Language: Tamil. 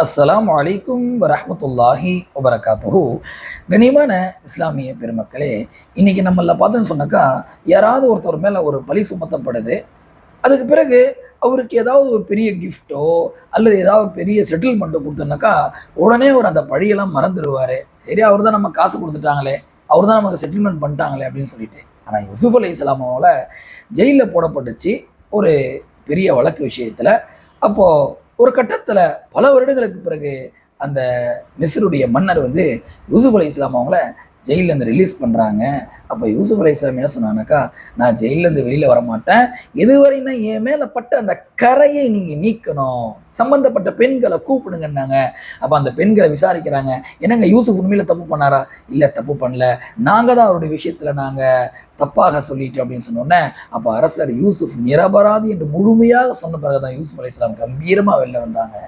அஸ்ஸலாமு அலைக்கும் வரமத்துல்லாஹி வபரகாத்துஹூ. கனிமான இஸ்லாமிய பெருமக்களே இன்னைக்கு நம்மள பார்த்தோன்னு சொன்னாக்கா யாராவது ஒருத்தர் மேலே ஒரு பழி சுமத்தப்படுது அதுக்கு பிறகு அவருக்கு ஏதாவது ஒரு பெரிய கிஃப்ட்டோ அல்லது ஏதாவது ஒரு பெரிய செட்டில்மெண்ட்டோ கொடுத்தோன்னாக்கா உடனே அவர் அந்த பழியெல்லாம் மறந்துடுவார். சரி அவர் தான் நம்ம காசு கொடுத்துட்டாங்களே அவர் தான் நமக்கு செட்டில்மெண்ட் பண்ணிட்டாங்களே அப்படின்னு சொல்லிட்டு. ஆனால் யூசுஃப் அலி இஸ்லாமாவில் ஜெயிலில் போடப்பட்டுச்சு ஒரு பெரிய வழக்கு விஷயத்தில். அப்போது ஒரு கட்டத்தில் பல வருடங்களுக்கு பிறகு அந்த மிஸ்ருடைய மன்னர் வந்து யூசுஃப் அலி இஸ்லாம் அவங்கள ஜெயிலேருந்து ரிலீஸ் பண்ணுறாங்க அப்போ யூசுஃப் அலி இஸ்லாம் என்ன சொன்னானாக்கா நான் ஜெயிலேருந்து வெளியில் வரமாட்டேன். இதுவரைனா என் மேலே பட்ட அந்த கரையை நீங்கள் நீக்கணும். சம்மந்தப்பட்ட பெண்களை கூப்பிடுங்கன்னாங்க. அப்போ அந்த பெண்களை விசாரிக்கிறாங்க. என்னங்க யூசுஃப் உண்மையில் தப்பு பண்ணாரா? இல்லை தப்பு பண்ணல. நாங்கள் தான் அவருடைய விஷயத்தில் நாங்கள் தப்பாக சொல்லிட்டோம். அப்படின்னு சொன்னோன்னே அப்போ அரசர் யூசுஃப் நிரபராதி என்று முழுமையாக சொன்ன பிறகு தான் யூசுஃப் அலி இஸ்லாம் கம்பீரமாக வெளில வந்தாங்க.